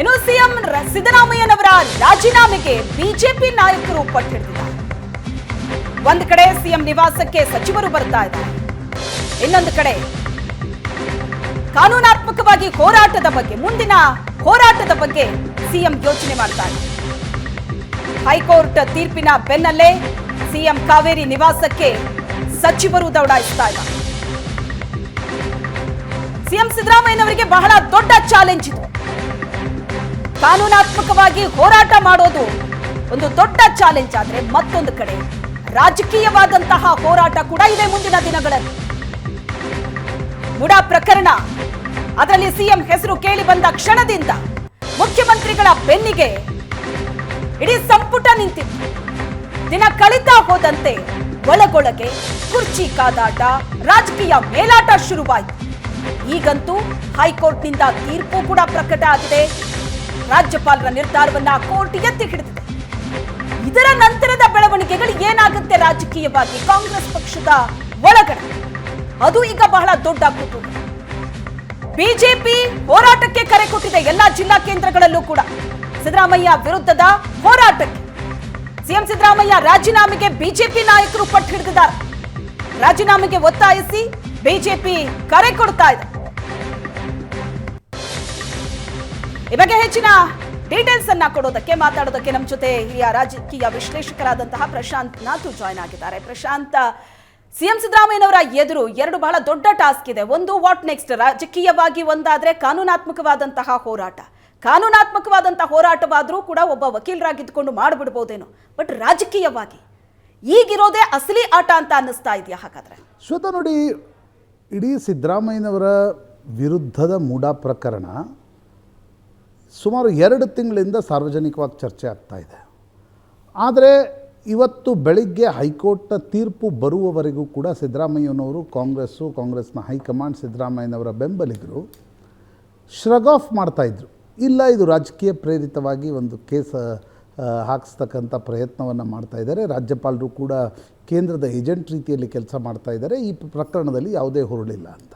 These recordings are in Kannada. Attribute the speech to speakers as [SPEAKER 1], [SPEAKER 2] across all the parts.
[SPEAKER 1] ಇನ್ನು ಸಿಎಂ ಸಿದ್ದರಾಮಯ್ಯನವರ ರಾಜೀನಾಮೆಗೆ ಬಿಜೆಪಿ ನಾಯಕರು ಪಟ್ಟಿದ್ದಾರೆ ಒಂದು ಕಡೆ ಸಿಎಂ ನಿವಾಸಕ್ಕೆ ಸಚಿವರು ಬರ್ತಾ ಇದ್ದಾರೆ. ಇನ್ನೊಂದು ಕಡೆ ಕಾನೂನಾತ್ಮಕವಾಗಿ ಹೋರಾಟದ ಬಗ್ಗೆ, ಮುಂದಿನ ಹೋರಾಟದ ಬಗ್ಗೆ ಸಿಎಂ ಯೋಚನೆ ಮಾಡ್ತಾ ಇದ್ದಾರೆ. ಹೈಕೋರ್ಟ್ ತೀರ್ಪಿನ ಬೆನ್ನಲ್ಲೇ ಸಿಎಂ ಕಾವೇರಿ ನಿವಾಸಕ್ಕೆ ಸಚಿವರು ದೌಡಾಯಿಸ್ತಾ ಇದ್ದಾರೆ. ಸಿಎಂ ಸಿದ್ದರಾಮಯ್ಯನವರಿಗೆ ಬಹಳ ದೊಡ್ಡ ಚಾಲೆಂಜ್ ಇದು. ಕಾನೂನಾತ್ಮಕವಾಗಿ ಹೋರಾಟ ಮಾಡೋದು ಒಂದು ದೊಡ್ಡ ಚಾಲೆಂಜ್ ಆದ್ರೆ ಮತ್ತೊಂದು ಕಡೆ. ರಾಜಕೀಯವಾದಂತಹ ಹೋರಾಟ ಕೂಡ ಇದೆ ಮುಂದಿನ ದಿನಗಳಲ್ಲಿ. ಮುಡಾ ಪ್ರಕರಣ. ಅದರಲ್ಲಿ ಸಿಎಂ ಹೆಸರು ಕೇಳಿ ಬಂದ ಕ್ಷಣದಿಂದ ಮುಖ್ಯಮಂತ್ರಿಗಳ ಬೆನ್ನಿಗೆ ಇಡೀ ಸಂಪುಟ ನಿಂತಿತ್ತು. ದಿನ ಕಳೀತಾ ಹೋದಂತೆ ಒಳಗೊಳಗೆ ಕುರ್ಚಿ ಕಾದಾಟ, ರಾಜಕೀಯ ಮೇಲಾಟ ಶುರುವಾಯಿತು. ಈಗಂತೂ ಹೈಕೋರ್ಟ್ನಿಂದ ತೀರ್ಪು ಕೂಡ ಪ್ರಕಟ ಆಗಿದೆ. ರಾಜ್ಯಪಾಲರ ನಿರ್ಧಾರವನ್ನ ಕೋರ್ಟ್ ಎತ್ತಿ ಹಿಡಿದಿದೆ. ಇದರ ನಂತರದ ಬೆಳವಣಿಗೆಗಳು ಏನಾಗುತ್ತೆ ರಾಜಕೀಯವಾಗಿ ಕಾಂಗ್ರೆಸ್ ಪಕ್ಷದ ಒಳಗಡೆ? ಅದು ಈಗ ಬಹಳ ದೊಡ್ಡ ಕುತೂಹಲ. ಬಿಜೆಪಿ ಹೋರಾಟಕ್ಕೆ ಕರೆ ಕೊಟ್ಟಿದೆ ಎಲ್ಲಾ ಜಿಲ್ಲಾ ಕೇಂದ್ರಗಳಲ್ಲೂ ಕೂಡ. ಸಿದ್ದರಾಮಯ್ಯ ವಿರುದ್ಧದ ಹೋರಾಟಕ್ಕೆ. ಸಿಎಂ ಸಿದ್ದರಾಮಯ್ಯ ರಾಜೀನಾಮೆಗೆ ಬಿಜೆಪಿ ನಾಯಕರು ಪಟ್ಟು ಹಿಡಿದಿದ್ದಾರೆ. ರಾಜೀನಾಮೆಗೆ ಒತ್ತಾಯಿಸಿ ಬಿಜೆಪಿ ಕರೆ ಕೊಡ್ತಾ ಇದೆ. ಈ ಬಗ್ಗೆ ಹೆಚ್ಚಿನ ಡೀಟೇಲ್ಸ್ ಅನ್ನ ಕೊಡೋದಕ್ಕೆ, ಮಾತಾಡೋದಕ್ಕೆ ನಮ್ಮ ಜೊತೆ ಹಿರಿಯ ರಾಜಕೀಯ ವಿಶ್ಲೇಷಕರಾದಂತಹ ಪ್ರಶಾಂತ್ ನಾಥು ಜಾಯ್ನ್ ಆಗಿದ್ದಾರೆ. ಪ್ರಶಾಂತ್, ಸಿಎಂ ಸಿದ್ದರಾಮಯ್ಯನವರ ಎದುರು ಎರಡು ಬಹಳ ದೊಡ್ಡ ಟಾಸ್ಕ್ ಇದೆ. ಒಂದು ವಾಟ್ ನೆಕ್ಸ್ಟ್ ರಾಜಕೀಯವಾಗಿ ಒಂದಾದ್ರೆ ಕಾನೂನಾತ್ಮಕವಾದಂತಹ ಹೋರಾಟ. ಕಾನೂನಾತ್ಮಕವಾದಂತಹ ಹೋರಾಟವಾದರೂ ಕೂಡ ಒಬ್ಬ ವಕೀಲರಾಗಿದ್ದುಕೊಂಡು ಮಾಡಿಬಿಡ್ಬೋದೇನೋ. ಬಟ್ ರಾಜಕೀಯವಾಗಿ ಈಗಿರೋದೇ ಅಸಲಿ ಆಟ ಅಂತ ಅನ್ನಿಸ್ತಾ ಇದೆಯಾ ಹಾಗಾದ್ರೆ?
[SPEAKER 2] ಶ್ವೇತ, ನೋಡಿ, ಇಡೀ ಸಿದ್ದರಾಮಯ್ಯನವರ ವಿರುದ್ಧದ ಮೂಡ ಪ್ರಕರಣ ಸುಮಾರು ಎರಡು ತಿಂಗಳಿಂದ ಸಾರ್ವಜನಿಕವಾಗಿ ಚರ್ಚೆ ಆಗ್ತಾ ಇದೆ. ಆದರೆ ಇವತ್ತು ಬೆಳಿಗ್ಗೆ ಹೈಕೋರ್ಟ್ನ ತೀರ್ಪು ಬರುವವರೆಗೂ ಕೂಡ ಸಿದ್ದರಾಮಯ್ಯನವರು ಕಾಂಗ್ರೆಸ್ಸು, ಕಾಂಗ್ರೆಸ್ನ ಹೈಕಮಾಂಡ್ ಸಿದ್ದರಾಮಯ್ಯನವರ ಬೆಂಬಲಿಗರು ಶ್ರಗ್ ಆಫ್ ಮಾಡ್ತಾಯಿದ್ರು ಇಲ್ಲ, ಇದು ರಾಜಕೀಯ ಪ್ರೇರಿತವಾಗಿ ಒಂದು ಕೇಸ್ ಹಾಕಿಸ್ತಕ್ಕಂಥ ಪ್ರಯತ್ನವನ್ನು ಮಾಡ್ತಾ ಇದ್ದಾರೆ. ರಾಜ್ಯಪಾಲರು ಕೂಡ ಕೇಂದ್ರದ ಏಜೆಂಟ್ ರೀತಿಯಲ್ಲಿ ಕೆಲಸ ಮಾಡ್ತಾ ಇದ್ದಾರೆ. ಈ ಪ್ರಕರಣದಲ್ಲಿ ಯಾವುದೇ ಹುರುಳಿಲ್ಲ ಅಂತ.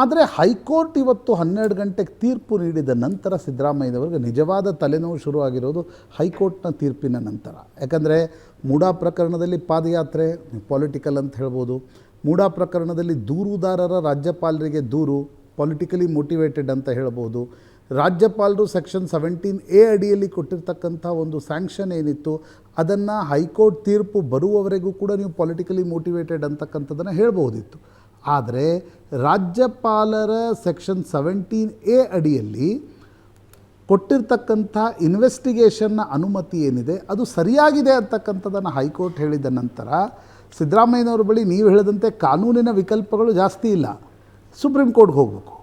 [SPEAKER 2] ಆದರೆ ಹೈಕೋರ್ಟ್ ಇವತ್ತು ಹನ್ನೆರಡು ಗಂಟೆಗೆ ತೀರ್ಪು ನೀಡಿದ ನಂತರ ಸಿದ್ದರಾಮಯ್ಯನವರಿಗೆ ನಿಜವಾದ ತಲೆನೋವು ಶುರುವಾಗಿರೋದು ಹೈಕೋರ್ಟ್ನ ತೀರ್ಪಿನ ನಂತರ. ಯಾಕಂದರೆ ಮೂಡಾ ಪ್ರಕರಣದಲ್ಲಿ ಪಾದಯಾತ್ರೆ ಪೊಲಿಟಿಕಲ್ ಅಂತ ಹೇಳ್ಬೋದು. ಮೂಡಾ ಪ್ರಕರಣದಲ್ಲಿ ದೂರುದಾರರ ರಾಜ್ಯಪಾಲರಿಗೆ ದೂರು ಪೊಲಿಟಿಕಲಿ ಮೋಟಿವೇಟೆಡ್ ಅಂತ ಹೇಳ್ಬೋದು. ರಾಜ್ಯಪಾಲರು ಸೆಕ್ಷನ್ ಸೆವೆಂಟೀನ್ ಎ ಅಡಿಯಲ್ಲಿ ಕೊಟ್ಟಿರ್ತಕ್ಕಂಥ ಒಂದು ಸ್ಯಾಂಕ್ಷನ್ ಏನಿತ್ತು, ಅದನ್ನು ಹೈಕೋರ್ಟ್ ತೀರ್ಪು ಬರುವವರೆಗೂ ಕೂಡ ನೀವು ಪೊಲಿಟಿಕಲಿ ಮೋಟಿವೇಟೆಡ್ ಅಂತಕ್ಕಂಥದ್ದನ್ನು ಹೇಳ್ಬೋದಿತ್ತು ಆದರೆ ರಾಜ್ಯಪಾಲರ ಸೆಕ್ಷನ್ ಸೆವೆಂಟೀನ್ ಎ ಅಡಿಯಲ್ಲಿ ಕೊಟ್ಟಿರ್ತಕ್ಕಂಥ ಇನ್ವೆಸ್ಟಿಗೇಷನ್ನ ಅನುಮತಿ ಏನಿದೆ, ಅದು ಸರಿಯಾಗಿದೆ ಅಂತಕ್ಕಂಥದ್ದನ್ನು ಹೈಕೋರ್ಟ್ ಹೇಳಿದ ನಂತರ ಸಿದ್ದರಾಮಯ್ಯನವ್ರ ಬಳಿ ನೀವು ಹೇಳಿದಂತೆ ಕಾನೂನಿನ ವಿಕಲ್ಪಗಳು ಜಾಸ್ತಿ ಇಲ್ಲ. ಸುಪ್ರೀಂ ಕೋರ್ಟ್ಗೆ ಹೋಗಬೇಕು.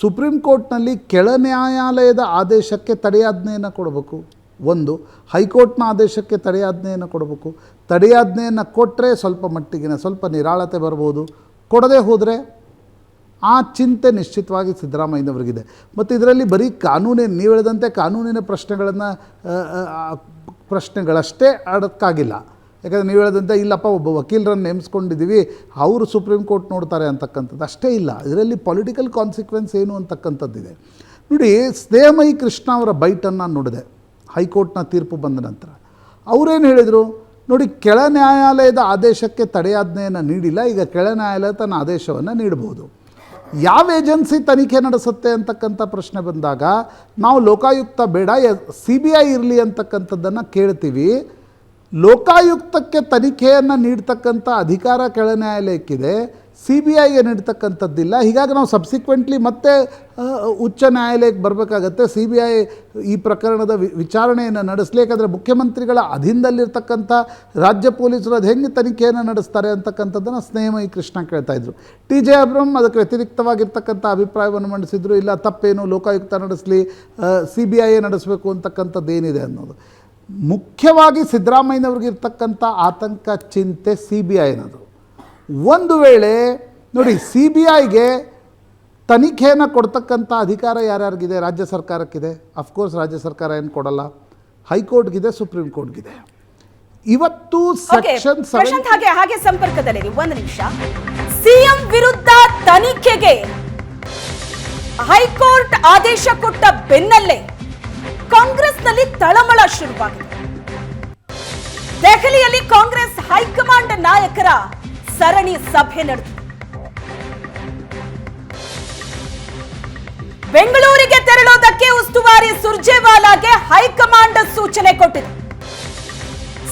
[SPEAKER 2] ಸುಪ್ರೀಂ ಕೋರ್ಟ್ನಲ್ಲಿ ಕೆಳ ನ್ಯಾಯಾಲಯದ ಆದೇಶಕ್ಕೆ ತಡೆಯಾಜ್ಞೆಯನ್ನು ಕೊಡಬೇಕು. ಒಂದು, ಹೈಕೋರ್ಟ್ನ ಆದೇಶಕ್ಕೆ ತಡೆಯಾಜ್ಞೆಯನ್ನು ಕೊಡಬೇಕು. ತಡೆಯಾಜ್ಞೆಯನ್ನು ಕೊಟ್ಟರೆ ಸ್ವಲ್ಪ ಮಟ್ಟಿಗಿನ ಸ್ವಲ್ಪ ನಿರಾಳತೆ ಬರ್ಬೋದು. ಕೊಡದೆ ಹೋದರೆ ಆ ಚಿಂತೆ ನಿಶ್ಚಿತವಾಗಿ ಸಿದ್ದರಾಮಯ್ಯನವರಿಗಿದೆ. ಮತ್ತು ಇದರಲ್ಲಿ ಬರೀ ಕಾನೂನಿನ ನೀವು ಹೇಳಿದಂತೆ ಕಾನೂನಿನ ಪ್ರಶ್ನೆಗಳನ್ನು ಪ್ರಶ್ನೆಗಳಷ್ಟೇ ಅಡಕ್ಕಾಗಿಲ್ಲ ಯಾಕಂದರೆ ನೀವು ಹೇಳಿದಂತೆ, ಇಲ್ಲಪ್ಪ, ಒಬ್ಬ ವಕೀಲರನ್ನು ನೇಮಿಸ್ಕೊಂಡಿದ್ದೀವಿ, ಅವರು ಸುಪ್ರೀಂ ಕೋರ್ಟ್ ನೋಡ್ತಾರೆ ಅಂತಕ್ಕಂಥದ್ದು ಅಷ್ಟೇ ಇಲ್ಲ. ಇದರಲ್ಲಿ ಪೊಲಿಟಿಕಲ್ ಕಾನ್ಸಿಕ್ವೆನ್ಸ್ ಏನು ಅಂತಕ್ಕಂಥದ್ದಿದೆ. ನೋಡಿ, ಸ್ನೇಹಮಯಿ ಕೃಷ್ಣ ಅವರ ಬೈಟನ್ನು ನೋಡಿದೆ. ಹೈಕೋರ್ಟ್ನ ತೀರ್ಪು ಬಂದ ನಂತರ. ಅವರೇನು ಹೇಳಿದರು? ನೋಡಿ, ಕೆಳ ನ್ಯಾಯಾಲಯದ ಆದೇಶಕ್ಕೆ ತಡೆಯಾಜ್ಞೆಯನ್ನು ನೀಡಿಲ್ಲ. ಈಗ ಕೆಳ ನ್ಯಾಯಾಲಯ ತನ್ನ ಆದೇಶವನ್ನು ನೀಡಬಹುದು ಯಾವ ಏಜೆನ್ಸಿ ತನಿಖೆ ನಡೆಸುತ್ತೆ ಅಂತಕ್ಕಂಥ ಪ್ರಶ್ನೆ ಬಂದಾಗ, ನಾವು ಲೋಕಾಯುಕ್ತ ಬೇಡ ಸಿ ಬಿ ಐ ಇರಲಿ ಅಂತಕ್ಕಂಥದ್ದನ್ನು ಕೇಳ್ತೀವಿ. ಲೋಕಾಯುಕ್ತಕ್ಕೆ ತನಿಖೆಯನ್ನು ನೀಡ್ತಕ್ಕಂಥ ಅಧಿಕಾರ ಕೆಳ ನ್ಯಾಯಾಲಯಕ್ಕಿದೆ. C B ಐಗೆ ನೀಡ್ತಕ್ಕಂಥದ್ದಿಲ್ಲ. ಹೀಗಾಗಿ ನಾವು ಸಬ್ಸಿಕ್ವೆಂಟ್ಲಿ ಮತ್ತೆ ಉಚ್ಚ ನ್ಯಾಯಾಲಯಕ್ಕೆ ಬರಬೇಕಾಗತ್ತೆ. ಸಿ ಬಿ ಐ ಈ ಪ್ರಕರಣದ ವಿ- ವಿಚಾರಣೆಯನ್ನು ನಡೆಸಲಿ. ಯಾಕಂದರೆ ಮುಖ್ಯಮಂತ್ರಿಗಳ ಅಧೀನದಲ್ಲಿರ್ತಕ್ಕಂಥ ರಾಜ್ಯ ಪೊಲೀಸರು ಅದು ಹೆಂಗೆ ತನಿಖೆಯನ್ನು ನಡೆಸ್ತಾರೆ ಅಂತಕ್ಕಂಥದ್ದನ್ನು ಸ್ನೇಹಮಯಿ ಕೃಷ್ಣ ಕೇಳ್ತಾ ಇದ್ರು. ಟಿ ಜೆ ಅಬ್ರಮ್ ಅದಕ್ಕೆ ವ್ಯತಿರಿಕ್ತವಾಗಿರ್ತಕ್ಕಂಥ ಅಭಿಪ್ರಾಯವನ್ನು ಮಂಡಿಸಿದ್ರು. ಇಲ್ಲ, ತಪ್ಪೇನು ಲೋಕಾಯುಕ್ತ ನಡೆಸಲಿ ಸಿ ಬಿ ಐ ನಡೆಸಬೇಕು ಅಂತಕ್ಕಂಥದ್ದು ಏನಿದೆ ಅನ್ನೋದು. ಮುಖ್ಯವಾಗಿ ಸಿದ್ದರಾಮಯ್ಯನವ್ರಿಗೆ ಇರ್ತಕ್ಕಂಥ ಆತಂಕ, ಚಿಂತೆ ಸಿ ಬಿ ಐನದು ಒಂದು ವೇಳೆ ನೋಡಿ ಸಿ ಬಿ ಐಗೆ ತನಿಖೆಯನ್ನು ಕೊಡ್ತಕ್ಕಂಥ ಅಧಿಕಾರ ಯಾರ್ಯಾರಿಗಿದೆ? ರಾಜ್ಯ ಸರ್ಕಾರಕ್ಕಿದೆ. ಅಫ್ಕೋರ್ಸ್ ರಾಜ್ಯ ಸರ್ಕಾರ ಏನು ಕೊಡಲ್ಲ. ಹೈಕೋರ್ಟ್ಗಿದೆ ಸುಪ್ರೀಂ ಕೋರ್ಟ್ಗಿದೆ ಇವತ್ತು ಸೆಕ್ಷನ್
[SPEAKER 1] ಹಾಗೆ ಹಾಗೆ ಸಂಪರ್ಕದಲ್ಲಿ ಒಂದು ನಿಮಿಷ. ಸಿಎಂ ವಿರುದ್ಧ ತನಿಖೆಗೆ ಹೈಕೋರ್ಟ್ ಆದೇಶ ಕೊಟ್ಟ ಬೆನ್ನಲ್ಲೇ ಕಾಂಗ್ರೆಸ್ನಲ್ಲಿ ತಳಮಳ ಶುರುವಾಗಿದೆ. ದೆಹಲಿಯಲ್ಲಿ ಕಾಂಗ್ರೆಸ್ ಹೈಕಮಾಂಡ್ ನಾಯಕರ ಸರಣಿ ಸಭೆ ನಡೆದಿದೆ ಬೆಂಗಳೂರಿಗೆ ತೆರಳೋದಕ್ಕೆ ಉಸ್ತುವಾರಿ ಸುರ್ಜೇವಾಲಾಗೆ ಹೈಕಮಾಂಡ್ ಸೂಚನೆ ಕೊಟ್ಟಿದೆ.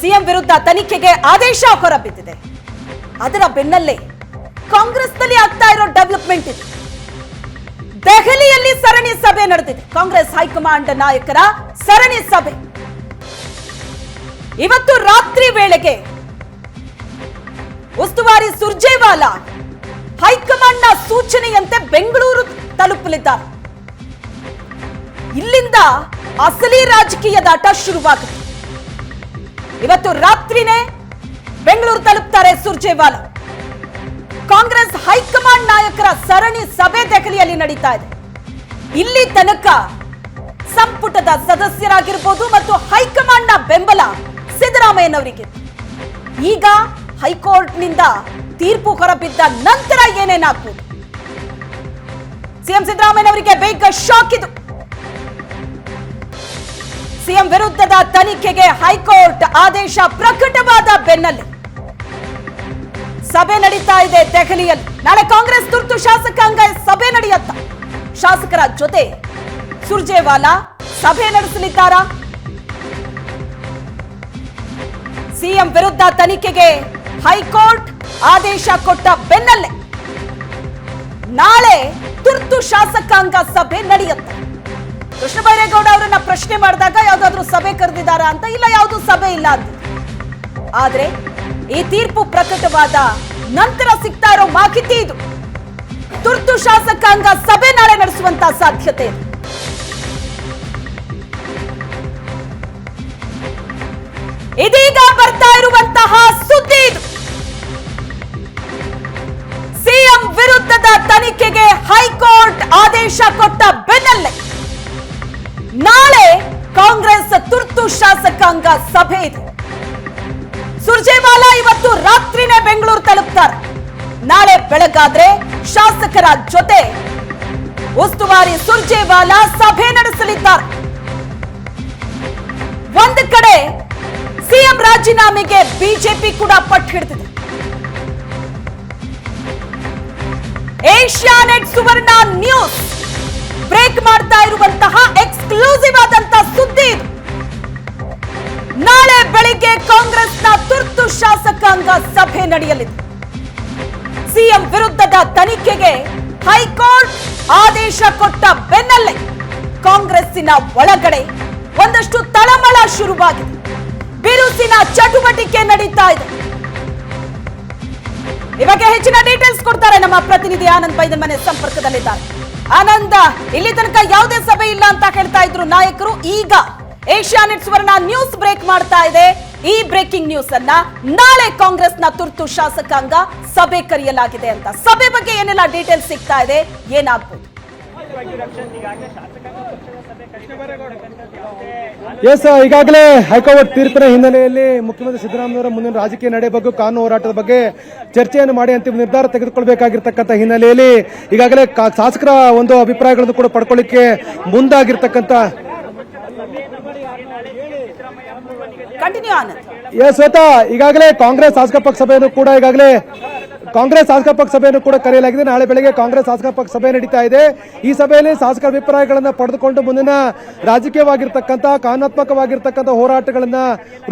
[SPEAKER 1] ಸಿಎಂ ವಿರುದ್ಧ ತನಿಖೆಗೆ ಆದೇಶ ಹೊರಬಿದ್ದಿದೆ. ಅದರ ಬೆನ್ನಲ್ಲೇ ಕಾಂಗ್ರೆಸ್ನಲ್ಲಿ ಆಗ್ತಾ ಇರೋ ಡೆವಲಪ್ಮೆಂಟ್ ಇದೆ. ದೆಹಲಿಯಲ್ಲಿ ಸರಣಿ ಸಭೆ ನಡೆದಿದೆ. ಕಾಂಗ್ರೆಸ್ ಹೈಕಮಾಂಡ್ ನಾಯಕರ ಸರಣಿ ಸಭೆ. ಇವತ್ತು ರಾತ್ರಿ ವೇಳೆಗೆ ಉಸ್ತುವಾರಿ ಸುರ್ಜೇವಾಲಾ ಹೈಕಮಾಂಡ್ನ ಸೂಚನೆಯಂತೆ ಬೆಂಗಳೂರು ತಲುಪಲಿದ್ದಾರೆ. ಇಲ್ಲಿಂದ ಅಸಲಿ ರಾಜಕೀಯದಾಟ ಶುರುವಾಗುತ್ತೆ. ಇವತ್ತು ರಾತ್ರಿನೇ ಬೆಂಗಳೂರು ತಲುಪ್ತಾರೆ ಸುರ್ಜೇವಾಲಾ. ಕಾಂಗ್ರೆಸ್ ಹೈಕಮಾಂಡ್ ನಾಯಕರ ಸರಣಿ ಸಭೆ ದೆಹಲಿಯಲ್ಲಿ ನಡೀತಾ ಇದೆ. ಇಲ್ಲಿ ತನಕ ಸಂಪುಟದ ಸದಸ್ಯರಾಗಿರ್ಬೋದು ಮತ್ತು ಹೈಕಮಾಂಡ್ನ ಬೆಂಬಲ ಸಿದ್ದರಾಮಯ್ಯನವರಿಗೆ. ಈಗ ಹೈಕೋರ್ಟ್ನಿಂದ ತೀರ್ಪು ಹೊರಬಿದ್ದ ನಂತರ ಏನೇನಾಗ್ಬೋದು? ಸಿಎಂ ಸಿದ್ದರಾಮಯ್ಯನವರಿಗೆ ಬೇಗ ಶಾಕ್ ಇದು. ಸಿಎಂ ವಿರುದ್ಧದ ತನಿಖೆಗೆ ಹೈಕೋರ್ಟ್ ಆದೇಶ ಪ್ರಕಟವಾದ ಬೆನ್ನಲ್ಲೇ. ಸಭೆ ನಡೀತಾ ಇದೆ ದೆಹಲಿಯಲ್ಲಿ. ನಾಳೆ ಕಾಂಗ್ರೆಸ್ ತುರ್ತು ಶಾಸಕಾಂಗ ಸಭೆ ನಡೆಯುತ್ತ. ಶಾಸಕರ ಜೊತೆ ಸುರ್ಜೇವಾಲಾ ಸಭೆ ನಡೆಸಲಿದ್ದಾರಾ? ಸಿಎಂ ವಿರುದ್ಧ ತನಿಖೆಗೆ ಹೈಕೋರ್ಟ್ ಆದೇಶ ಕೊಟ್ಟ ಬೆನ್ನಲ್ಲೇ ನಾಳೆ ತುರ್ತು ಶಾಸಕಾಂಗ ಸಭೆ ನಡೆಯುತ್ತೆ. ಕೃಷ್ಣ ಬೈರೇಗೌಡ ಅವರನ್ನ ಪ್ರಶ್ನೆ ಮಾಡಿದಾಗ ಯಾವ್ದಾದ್ರು ಸಭೆ ಕರೆದಿದ್ದಾರಾ ಅಂತ ಇಲ್ಲ, ಯಾವುದು ಸಭೆ ಇಲ್ಲ ಅಂತ. ಆದ್ರೆ ಈ ತೀರ್ಪು ಪ್ರಕಟವಾದ ನಂತರ ಸಿಗ್ತಾ ಇರೋ ಮಾಹಿತಿ ಇದು. ತುರ್ತು ಶಾಸಕಾಂಗ ಸಭೆ ನಾಳೆ ನಡೆಸುವಂತ ಸಾಧ್ಯತೆ ಇದೆ. ಇದೀಗ ಬರ್ತಾ ಇರುವಂತಹ ಸುದ್ದಿ ಇದು. ವಿರುದ್ಧದ ತನಿಖೆಗೆ ಹೈಕೋರ್ಟ್ ಆದೇಶ ಕೊಟ್ಟ ಬೆನ್ನಲ್ಲೇ ನಾಳೆ ಕಾಂಗ್ರೆಸ್ ತುರ್ತು ಶಾಸಕಾಂಗ ಸಭೆ ಇದೆ. ಸುರ್ಜೇವಾಲಾ ಇವತ್ತು ರಾತ್ರಿನೇ ಬೆಂಗಳೂರು ತಲುಪ್ತಾರೆ. ನಾಳೆ ಬೆಳಗಾದ್ರೆ ಶಾಸಕರ ಜೊತೆ ಉಸ್ತುವಾರಿ ಸುರ್ಜೇವಾಲಾ ಸಭೆ ನಡೆಸಲಿದ್ದಾರೆ. ಒಂದು ಕಡೆ ಸಿಎಂ ರಾಜೀನಾಮೆಗೆ ಬಿಜೆಪಿ ಕೂಡ ಪಟ್ಟು ಹಿಡಿದಿದೆ ಏಷ್ಯಾನೆಟ್ ಸುವರ್ಣ ನ್ಯೂಸ್ ಬ್ರೇಕ್ ಮಾಡ್ತಾ ಇರುವಂತಹ ಎಕ್ಸ್ಕ್ಲೂಸಿವ್ ಆದಂತಹ ಸುದ್ದಿ ನಾಳೆ ಬೆಳಿಗ್ಗೆ ಕಾಂಗ್ರೆಸ್ನ ತುರ್ತು ಶಾಸಕಾಂಗ ಸಭೆ ನಡೆಯಲಿದೆ. ಸಿಎಂ ವಿರುದ್ಧದ ತನಿಖೆಗೆ ಹೈಕೋರ್ಟ್ ಆದೇಶ ಕೊಟ್ಟ ಬೆನ್ನಲ್ಲೇ ಕಾಂಗ್ರೆಸ್ಸಿನ ಒಳಗಡೆ ಒಂದಷ್ಟು ತಳಮಳ ಶುರುವಾಗಿದೆ. ಬಿರುಸಿನ ಚಟುವಟಿಕೆ ನಡೀತಾ ಇದೆ. ಈ ಹೆಚ್ಚಿನ ಡೀಟೇಲ್ಸ್ ಕೊಡ್ತಾರೆ ನಮ್ಮ ಪ್ರತಿನಿಧಿ ಆನಂದ್ ಬೈದನ್ ಮನೆ ಸಂಪರ್ಕದಲ್ಲಿದ್ದಾರೆ. ಆನಂದ, ಇಲ್ಲಿ ತನಕ ಯಾವುದೇ ಸಭೆ ಇಲ್ಲ ಅಂತ ಹೇಳ್ತಾ ಇದ್ರು ನಾಯಕರು. ಈಗ ಏಷ್ಯಾನೆಟ್ ಸುವರ್ಣ ನ್ಯೂಸ್ ಬ್ರೇಕ್ ಮಾಡ್ತಾ ಇದೆ. ಈ ಬ್ರೇಕಿಂಗ್ ನ್ಯೂಸ್ ಅನ್ನ ನಾಳೆ ನ ತುರ್ತು ಶಾಸಕಾಂಗ ಸಭೆ ಕರೆಯಲಾಗಿದೆ ಅಂತ. ಸಭೆ ಬಗ್ಗೆ ಏನೆಲ್ಲ ಡೀಟೇಲ್ಸ್ ಸಿಗ್ತಾ ಇದೆ? ಏನಾಗ್ಬೋದು?
[SPEAKER 3] ಎಸ್ ಈಗಾಗಲೇ ಹೈಕೋರ್ಟ್ ತೀರ್ಪಿನ ಹಿನ್ನೆಲೆಯಲ್ಲಿ ಮುಖ್ಯಮಂತ್ರಿ ಸಿದ್ದರಾಮಯ್ಯವರ ಮುಂದಿನ ರಾಜಕೀಯ ನಡೆ ಬಗ್ಗೆ ಕಾನೂನು ಹೋರಾಟದ ಬಗ್ಗೆ ಚರ್ಚೆಯನ್ನು ಮಾಡಿ ಅಂತಿಮ ನಿರ್ಧಾರ ತೆಗೆದುಕೊಳ್ಬೇಕಾಗಿರ್ತಕ್ಕಂಥ ಹಿನ್ನೆಲೆಯಲ್ಲಿ ಈಗಾಗಲೇ ಕಾ- ಶಾಸಕರ ಒಂದು ಅಭಿಪ್ರಾಯಗಳನ್ನು ಕೂಡ ಪಡ್ಕೊಳ್ಳಿಕ್ಕೆ ಮುಂದಾಗಿರ್ತಕ್ಕಂಥ ಎಸ್ ಶ್ವೇತಾ. ಈಗಾಗಲೇ ಕಾಂಗ್ರೆಸ್ ಶಾಸಕ ಪಕ್ಷ ಸಭೆಯನ್ನು ಕೂಡ ಈಗಾಗಲೇ ಕಾಂಗ್ರೆಸ್ ಶಾಸಕ ಪಕ್ಷ ಸಭೆಯನ್ನು ಕೂಡ ಕರೆಯಲಾಗಿದೆ. ನಾಳೆ ಬೆಳಗ್ಗೆ ಕಾಂಗ್ರೆಸ್ ಶಾಸಕ ಪಕ್ಷ ಸಭೆ ನಡೀತಾ ಇದೆ. ಈ ಸಭೆಯಲ್ಲಿ ಶಾಸಕರ ಅಭಿಪ್ರಾಯಗಳನ್ನು ಪಡೆದುಕೊಂಡು ಮುಂದಿನ ರಾಜಕೀಯವಾಗಿರ್ತಕ್ಕಂಥ, ಕಾನೂನಾತ್ಮಕವಾಗಿರ್ತಕ್ಕಂಥ ಹೋರಾಟಗಳನ್ನ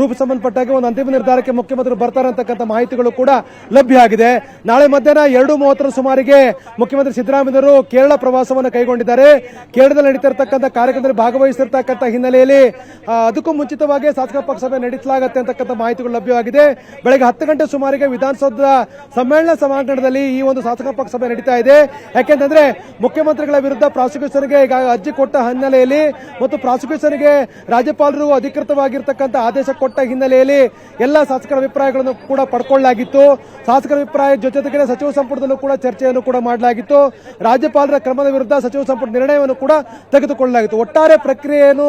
[SPEAKER 3] ರೂಪ ಸಂಬಂಧಪಟ್ಟಾಗಿ ಒಂದು ಅಂತಿಮ ನಿರ್ಧಾರಕ್ಕೆ ಮುಖ್ಯಮಂತ್ರಿ ಬರ್ತಾರೆ ಅಂತಕ್ಕಂಥ ಮಾಹಿತಿಗಳು ಕೂಡ ಲಭ್ಯ ಆಗಿದೆ. ನಾಳೆ ಮಧ್ಯಾಹ್ನ ಎರಡು ಮೂವತ್ತರ ಸುಮಾರಿಗೆ ಮುಖ್ಯಮಂತ್ರಿ ಸಿದ್ದರಾಮಯ್ಯವರು ಕೇರಳ ಪ್ರವಾಸವನ್ನು ಕೈಗೊಂಡಿದ್ದಾರೆ. ಕೇರಳದಲ್ಲಿ ನಡೀತಿರ್ತಕ್ಕಂಥ ಕಾರ್ಯಕ್ರಮದಲ್ಲಿ ಭಾಗವಹಿಸಿರ್ತಕ್ಕಂಥ ಹಿನ್ನೆಲೆಯಲ್ಲಿ ಅದಕ್ಕೂ ಮುಂಚಿತವಾಗಿ ಶಾಸಕ ಪಕ್ಷ ಸಭೆ ನಡೆಸಲಾಗುತ್ತೆ ಅಂತಕ್ಕಂಥ ಮಾಹಿತಿಗಳು ಲಭ್ಯವಾಗಿದೆ. ಬೆಳಗ್ಗೆ ಹತ್ತು ಗಂಟೆ ಸುಮಾರಿಗೆ ವಿಧಾನಸೌಧದ ಸಮ್ಮೇಳನ ಸಭಾಂಗಣದಲ್ಲಿ ಈ ಒಂದು ಶಾಸಕ ಪಕ್ಷ ಸಭೆ ನಡೀತಾ ಇದೆ. ಯಾಕೆಂತಂದ್ರೆ ಮುಖ್ಯಮಂತ್ರಿಗಳ ವಿರುದ್ಧ ಪ್ರಾಸಿಕ್ಯೂಷನ್ಗೆ ಈಗ ಅರ್ಜಿ ಕೊಟ್ಟ ಹಿನ್ನೆಲೆಯಲ್ಲಿ ಮತ್ತು ಪ್ರಾಸಿಕ್ಯೂಷನ್ಗೆ ರಾಜ್ಯಪಾಲರು ಅಧಿಕೃತವಾಗಿರ್ತಕ್ಕಂಥ ಆದೇಶ ಕೊಟ್ಟ ಹಿನ್ನೆಲೆಯಲ್ಲಿ ಎಲ್ಲ ಶಾಸಕರ ಅಭಿಪ್ರಾಯಗಳನ್ನು ಕೂಡ ಪಡ್ಕೊಳ್ಳಲಾಗಿತ್ತು. ಶಾಸಕರ ಅಭಿಪ್ರಾಯ ಜೊತೆಗೆ ಸಚಿವ ಸಂಪುಟದಲ್ಲೂ ಕೂಡ ಚರ್ಚೆಯನ್ನು ಕೂಡ ಮಾಡಲಾಗಿತ್ತು. ರಾಜ್ಯಪಾಲರ ಕ್ರಮದ ವಿರುದ್ಧ ಸಚಿವ ಸಂಪುಟ ನಿರ್ಣಯವನ್ನು ಕೂಡ ತೆಗೆದುಕೊಳ್ಳಲಾಗಿತ್ತು. ಒಟ್ಟಾರೆ ಪ್ರಕ್ರಿಯೆಯನ್ನು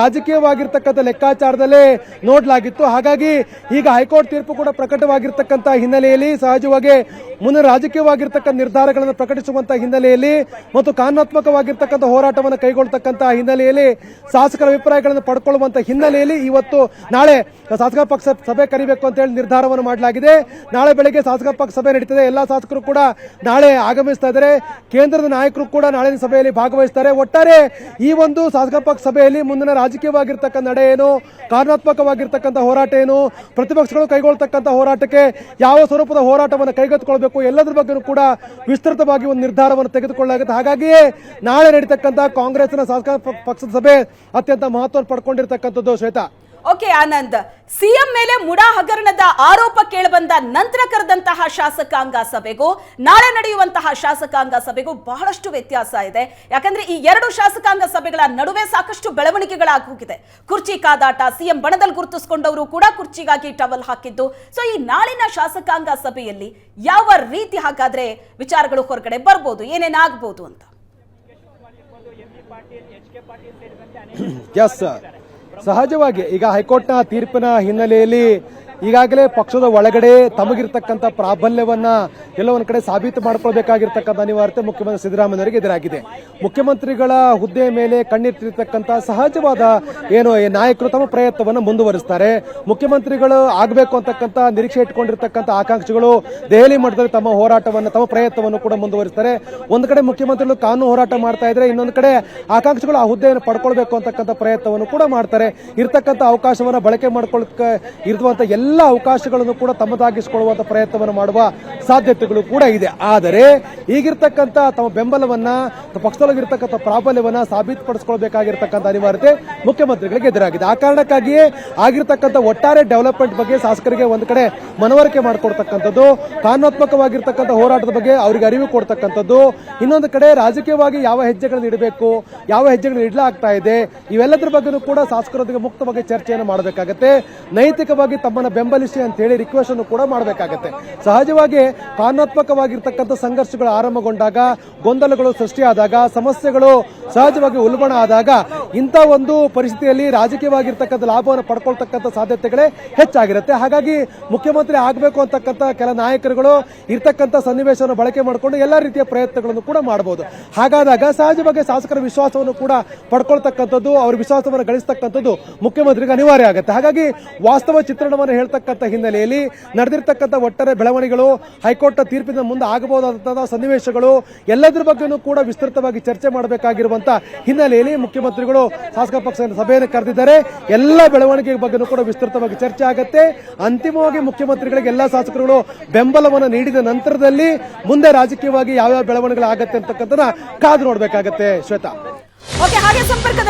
[SPEAKER 3] ರಾಜಕೀಯವಾಗಿರ್ತಕ್ಕಂಥ ಲೆಕ್ಕಾಚಾರದಲ್ಲೇ ನೋಡಲಾಗಿತ್ತು. ಹಾಗಾಗಿ ಈಗ ಹೈಕೋರ್ಟ್ ತೀರ್ಪು ಕೂಡ ಪ್ರಕಟವಾಗಿರ್ತಕ್ಕಂಥ ಹಿನ್ನೆಲೆಯಲ್ಲಿ ಸಹಜವಾಗಿ ಮುಂದೆ ರಾಜಕೀಯವಾಗಿರ್ತಕ್ಕಂಥ ನಿರ್ಧಾರಗಳನ್ನು ಪ್ರಕಟಿಸುವಂತಹ ಹಿನ್ನೆಲೆಯಲ್ಲಿ ಮತ್ತು ಕಾನೂನಾತ್ಮಕವಾಗಿರ್ತಕ್ಕಂಥ ಹೋರಾಟವನ್ನು ಕೈಗೊಳ್ಳತಕ್ಕಂತಹ ಹಿನ್ನೆಲೆಯಲ್ಲಿ ಶಾಸಕರ ಅಭಿಪ್ರಾಯಗಳನ್ನು ಪಡ್ಕೊಳ್ಳುವಂತಹ ಹಿನ್ನೆಲೆಯಲ್ಲಿ ಇವತ್ತು ನಾಳೆ ಶಾಸಕ ಪಕ್ಷ ಸಭೆ ಕರಿಬೇಕು ಅಂತ ಹೇಳಿ ನಿರ್ಧಾರವನ್ನು ಮಾಡಲಾಗಿದೆ. ನಾಳೆ ಬೆಳಗ್ಗೆ ಶಾಸಕ ಪಕ್ಷ ಸಭೆ ನಡೀತದೆ. ಎಲ್ಲಾ ಶಾಸಕರು ಕೂಡ ನಾಳೆ ಆಗಮಿಸ್ತಾ ಇದ್ದಾರೆ. ಕೇಂದ್ರದ ನಾಯಕರು ಕೂಡ ನಾಳಿನ ಸಭೆಯಲ್ಲಿ ಭಾಗವಹಿಸ್ತಾರೆ. ಒಟ್ಟಾರೆ ಈ ಒಂದು ಶಾಸಕ ಪಕ್ಷ ಸಭೆಯಲ್ಲಿ ಮುಂದಿನ ರಾಜಕೀಯವಾಗಿರ್ತಕ್ಕಂಥ ನಡೆ ಏನು, ಕಾನೂನಾತ್ಮಕವಾಗಿರ್ತಕ್ಕಂಥ ಹೋರಾಟ ಏನು, ಪ್ರತಿಪಕ್ಷಗಳು ಕೈಗೊಳ್ತಕ್ಕಂಥ ಹೋರಾಟಕ್ಕೆ ಯಾವ ಸ್ವರೂಪದ ಹೋರಾಟವನ್ನು ಕೈಗೆತ್ತಿಕೊಳ್ಬೇಕು ಎಲ್ಲದರ ಬಗ್ಗೆನೂ ಕೂಡ ವಿಸ್ತೃತವಾಗಿ ಒಂದು ನಿರ್ಧಾರವನ್ನು ತೆಗೆದುಕೊಳ್ಳಲಾಗುತ್ತೆ. ಹಾಗಾಗಿಯೇ ನಾಳೆ ನಡೀತಕ್ಕಂಥ ಕಾಂಗ್ರೆಸ್ನ ಶಾಸಕ ಪಕ್ಷದ ಸಭೆ ಅತ್ಯಂತ ಮಹತ್ವ ಪಡ್ಕೊಂಡಿರ್ತಕ್ಕಂಥದ್ದು ಶ್ವೇತಾ.
[SPEAKER 1] ಓಕೆ ಆನಂದ್. ಸಿಎಂ ಮೇಲೆ ಮುಡಾ ಹಗರಣದ ಆರೋಪ ಕೇಳಿಬಂದ ನಂತರ ಕರೆದಂತಹ ಶಾಸಕಾಂಗ ಸಭೆಗೂ, ನಾಳೆ ನಡೆಯುವಂತಹ ಶಾಸಕಾಂಗ ಸಭೆಗೂ ಬಹಳಷ್ಟು ವ್ಯತ್ಯಾಸ ಇದೆ. ಯಾಕಂದ್ರೆ ಈ ಎರಡು ಶಾಸಕಾಂಗ ಸಭೆಗಳ ನಡುವೆ ಸಾಕಷ್ಟು ಬೆಳವಣಿಗೆಗಳಾಗಿ ಹೋಗಿದೆ. ಕುರ್ಚಿ ಕಾದಾಟ ಸಿಎಂ ಬಣದಲ್ಲಿ ಗುರುತಿಸಿಕೊಂಡವರು ಕೂಡ ಕುರ್ಚಿಗಾಗಿ ಟವಲ್ ಹಾಕಿದ್ದು. ಸೊ ಈ ನಾಳಿನ ಶಾಸಕಾಂಗ ಸಭೆಯಲ್ಲಿ ಯಾವ ರೀತಿ ಹಾಗಾದ್ರೆ ವಿಚಾರಗಳು ಹೊರಗಡೆ ಬರ್ಬೋದು ಏನೇನಾಗಬಹುದು ಅಂತ?
[SPEAKER 3] ಎಸ್ ಸಹಜವಾಗಿ ಈಗ ಹೈಕೋರ್ಟ್ನ ತೀರ್ಪಿನ ಹಿನ್ನೆಲೆಯಲ್ಲಿ ಈಗಾಗಲೇ ಪಕ್ಷದ ಒಳಗಡೆ ತಮಗಿರ್ತಕ್ಕಂಥ ಪ್ರಾಬಲ್ಯವನ್ನ ಎಲ್ಲೋ ಒಂದ್ ಕಡೆ ಸಾಬೀತು ಮಾಡ್ಕೊಳ್ಬೇಕಾಗಿರ್ತಕ್ಕಂಥ ಅನಿವಾರ್ಯತೆ ಮುಖ್ಯಮಂತ್ರಿ ಸಿದ್ದರಾಮಯ್ಯವರಿಗೆ ಎದುರಾಗಿದೆ. ಮುಖ್ಯಮಂತ್ರಿಗಳ ಹುದ್ದೆ ಮೇಲೆ ಕಣ್ಣಿಟ್ಟಿರ್ತಕ್ಕಂಥ ಸಹಜವಾದ ಏನು ನಾಯಕರು ತಮ್ಮ ಪ್ರಯತ್ನವನ್ನು ಮುಂದುವರಿಸ್ತಾರೆ. ಮುಖ್ಯಮಂತ್ರಿಗಳು ಆಗಬೇಕು ಅಂತಕ್ಕಂಥ ನಿರೀಕ್ಷೆ ಇಟ್ಕೊಂಡಿರ್ತಕ್ಕಂಥ ಆಕಾಂಕ್ಷಿಗಳು ದೆಹಲಿ ಮಟ್ಟದಲ್ಲಿ ತಮ್ಮ ಹೋರಾಟವನ್ನು, ತಮ್ಮ ಪ್ರಯತ್ನವನ್ನು ಕೂಡ ಮುಂದುವರಿಸ್ತಾರೆ. ಒಂದು ಕಡೆ ಮುಖ್ಯಮಂತ್ರಿಗಳು ಕಾನೂನು ಹೋರಾಟ ಮಾಡ್ತಾ ಇದ್ರೆ ಇನ್ನೊಂದು ಕಡೆ ಆಕಾಂಕ್ಷಿಗಳು ಆ ಹುದ್ದೆಯನ್ನು ಪಡ್ಕೊಳ್ಬೇಕು ಅಂತಕ್ಕಂಥ ಪ್ರಯತ್ನವನ್ನು ಕೂಡ ಮಾಡ್ತಾರೆ. ಇರ್ತಕ್ಕಂಥ ಅವಕಾಶವನ್ನು ಬಳಕೆ ಮಾಡ್ಕೊಳ್ಳಕ್ಕೆ ಇರುವಂತ ಎಲ್ಲ ಅವಕಾಶಗಳನ್ನು ಕೂಡ ತಮ್ಮದಾಗಿಸಿಕೊಳ್ಳುವಂತ ಪ್ರಯತ್ನವನ್ನು ಮಾಡುವ ಸಾಧ್ಯತೆಗಳು ಕೂಡ ಇದೆ. ಆದರೆ ಈಗಿರ್ತಕ್ಕಂಥ ತಮ್ಮ ಬೆಂಬಲವನ್ನ ಪಕ್ಷದೊಳಗಿರ್ತಕ್ಕಂಥ ಪ್ರಾಬಲ್ಯವನ್ನ ಸಾಬೀತುಪಡಿಸಿಕೊಳ್ಬೇಕಾಗಿರ್ತಕ್ಕಂಥ ಅನಿವಾರ್ಯತೆ ಮುಖ್ಯಮಂತ್ರಿಗಳಿಗೆ ಎದುರಾಗಿದೆ. ಆ ಕಾರಣಕ್ಕಾಗಿಯೇ ಆಗಿರ್ತಕ್ಕಂಥ ಒಟ್ಟಾರೆ ಡೆವಲಪ್ಮೆಂಟ್ ಬಗ್ಗೆ ಶಾಸಕರಿಗೆ ಒಂದು ಕಡೆ ಮನವರಿಕೆ ಮಾಡಿಕೊಡ್ತಕ್ಕಂಥದ್ದು, ಕಾನೂನಾತ್ಮಕವಾಗಿರ್ತಕ್ಕಂಥ ಹೋರಾಟದ ಬಗ್ಗೆ ಅವರಿಗೆ ಅರಿವು ಕೊಡ್ತಕ್ಕಂಥದ್ದು, ಇನ್ನೊಂದು ಕಡೆ ರಾಜಕೀಯವಾಗಿ ಯಾವ ಹೆಜ್ಜೆಗಳನ್ನು ಇಡಬೇಕು, ಯಾವ ಹೆಜ್ಜೆಗಳನ್ನು ಇಡಲಾಗ್ತಾ ಇದೆ, ಇವೆಲ್ಲದರ ಬಗ್ಗೆನೂ ಕೂಡ ಶಾಸಕರೊಂದಿಗೆ ಮುಕ್ತವಾಗಿ ಚರ್ಚೆಯನ್ನು ಮಾಡಬೇಕಾಗತ್ತೆ. ನೈತಿಕವಾಗಿ ತಮ್ಮನ್ನ ಬೆಂಬಲಿಸಿ ಅಂತ ಹೇಳಿ ರಿಕ್ವೆಸ್ಟ್ ಅನ್ನು ಕೂಡ ಮಾಡಬೇಕಾಗತ್ತೆ. ಸಹಜವಾಗಿ ಕಾನೂನಾತ್ಮಕವಾಗಿರ್ತಕ್ಕಂಥ ಸಂಘರ್ಷಗಳು ಆರಂಭಗೊಂಡಾಗ, ಗೊಂದಲಗಳು ಸೃಷ್ಟಿಯಾದಾಗ, ಸಮಸ್ಯೆಗಳು ಸಹಜವಾಗಿ ಉಲ್ಬಣ ಆದಾಗ ಇಂಥ ಒಂದು ಪರಿಸ್ಥಿತಿಯಲ್ಲಿ ರಾಜಕೀಯವಾಗಿರ್ತಕ್ಕಂಥ ಲಾಭವನ್ನು ಪಡ್ಕೊಳ್ತಕ್ಕಂಥ ಸಾಧ್ಯತೆಗಳೇ ಹೆಚ್ಚಾಗಿರುತ್ತೆ. ಹಾಗಾಗಿ ಮುಖ್ಯಮಂತ್ರಿ ಆಗಬೇಕು ಅಂತಕ್ಕಂಥ ಕೆಲ ನಾಯಕರುಗಳು ಇರ್ತಕ್ಕಂಥ ಸನ್ನಿವೇಶವನ್ನು ಬಳಕೆ ಮಾಡಿಕೊಂಡು ಎಲ್ಲ ರೀತಿಯ ಪ್ರಯತ್ನಗಳನ್ನು ಕೂಡ ಮಾಡಬಹುದು ಹಾಗಾದಾಗ ಸಹಜವಾಗಿ ಶಾಸಕರ ವಿಶ್ವಾಸವನ್ನು ಕೂಡ ಪಡ್ಕೊಳ್ತಕ್ಕಂಥದ್ದು, ಅವ್ರ ವಿಶ್ವಾಸವನ್ನು ಗಳಿಸ್ತಕ್ಕಂಥದ್ದು ಮುಖ್ಯಮಂತ್ರಿಗೆ ಅನಿವಾರ್ಯ ಆಗುತ್ತೆ. ಹಾಗಾಗಿ ವಾಸ್ತವ ಚಿತ್ರಣವನ್ನು ಹೇಳ್ತಕ್ಕಂಥ ಹಿನ್ನೆಲೆಯಲ್ಲಿ ನಡೆದಿರ್ತಕ್ಕಂಥ ಒಟ್ಟಾರೆ ಬೆಳವಣಿಗೆಗಳು ಹೈಕೋರ್ಟ್ ತೀರ್ಪಿನ ಮುಂದೆ ಆಗಬಹುದಾದಂತಹ ಸನ್ನಿವೇಶಗಳು ಎಲ್ಲದರ ಬಗ್ಗೆನೂ ಕೂಡ ವಿಸ್ತೃತವಾಗಿ ಚರ್ಚೆ ಮಾಡಬೇಕಾಗಿರುವಂತಹ ಹಿನ್ನೆಲೆಯಲ್ಲಿ ಮುಖ್ಯಮಂತ್ರಿಗಳು ಶಾಸಕ ಪಕ್ಷದ ಸಭೆಯನ್ನು ಕರೆದಿದ್ದಾರೆ. ಎಲ್ಲ ಬೆಳವಣಿಗೆ ಬಗ್ಗೆನೂ ಕೂಡ ವಿಸ್ತೃತವಾಗಿ ಚರ್ಚೆ ಆಗುತ್ತೆ. ಅಂತಿಮವಾಗಿ ಮುಖ್ಯಮಂತ್ರಿಗಳಿಗೆ ಎಲ್ಲ ಶಾಸಕರುಗಳು ಬೆಂಬಲವನ್ನು ನೀಡಿದ ನಂತರದಲ್ಲಿ ಮುಂದೆ ರಾಜಕೀಯವಾಗಿ ಯಾವ್ಯಾವ ಬೆಳವಣಿಗೆಗಳಾಗತ್ತೆ ಅಂತಕ್ಕಂಥ ಕಾದು ನೋಡಬೇಕಾಗತ್ತೆ. ಶ್ವೇತಾ.
[SPEAKER 1] ಸಂಪರ್ಕದ